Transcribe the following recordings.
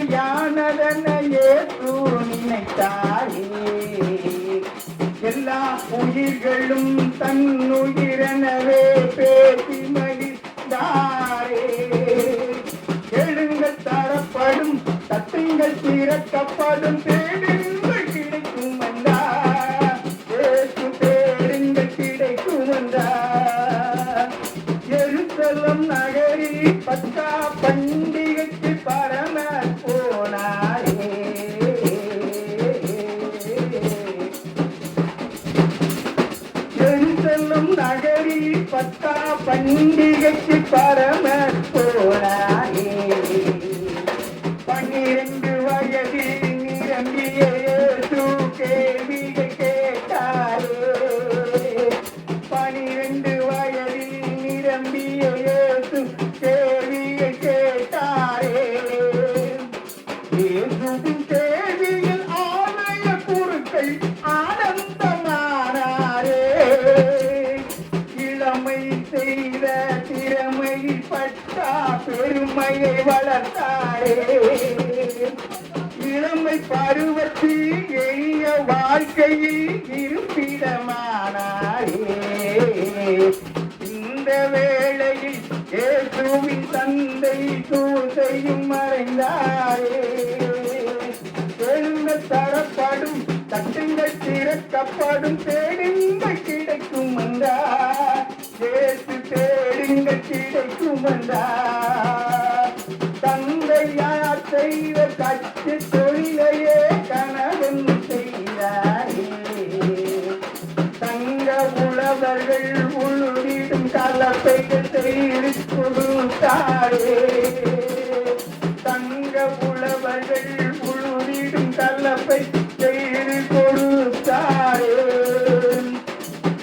தூய்மையானதனையே நினைத்தாயே. எல்லா உயிர்களும் தன்னுயிரனவே பேசி மகிழ்ந்தாரே எழுங்கள் தரப்படும் தத்துங்கள் திறக்கப்படும் தேடுங்கள் கிடைக்கும் வந்தா ஏசு தேடுங்கள் கிடைக்கும் வந்தா பண்டிகைக்கு பரம போனாரே. பெருமையை வளர்த்தாரே. இளமை பருவத்தில் எளிய வாழ்க்கையில் இருப்பிடமானாரே. இந்த வேளையில் இயேசுவின் தந்தை தூசையும் மறைந்தாரே. எழுந்த தரப்படும் தட்டுங்கள் திறக்கப்படும் உள்ளிடும் தங்க உழவர்கள் உள்ளிடும் கலப்பை செய்து கொடுத்தாரே.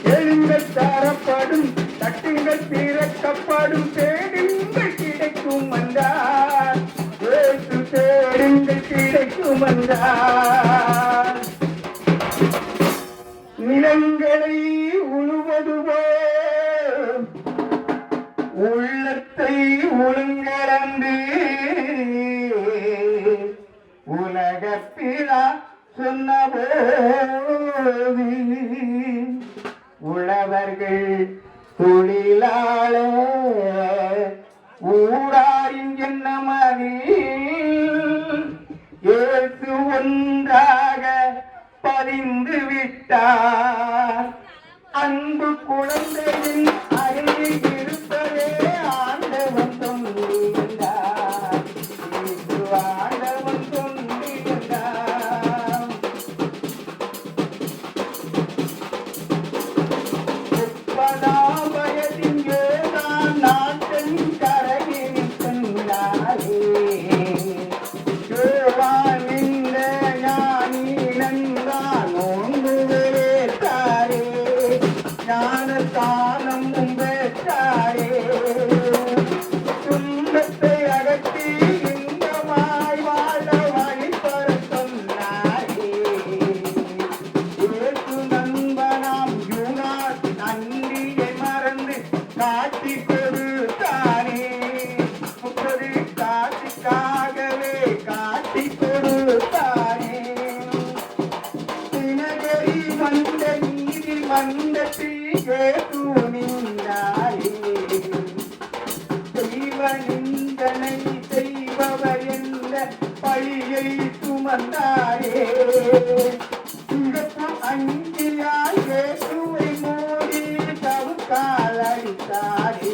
எழுங்கள் தரப்படும் தட்டுங்கள் திறக்கப்படும் தேடுங்கள் கிடைக்கும் வந்தார். தேடுங்கள் கிடைக்கும் உளுங்கலந்து உலகப்பிலா சொன்னபோது உழவர்கள் தொழிலாளர் ஊராரின் மகிழ் ஏற்று ஒன்றாக பதிந்து விட்டார். அன்பு குழந்தையின் மந்தத்தில் ஏது நின்றாரே தெய்வ நிந்தனை பழியை சுமந்தாரே சிறப்பு அங்கியாய் இயேசுவை மூடி தவுக்கால் அடித்தாரே.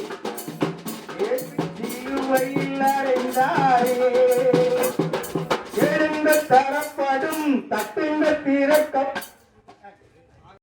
இயேசு அறைந்தாரே எழுந்த தரப்படும் தட்டுங்க திறக்க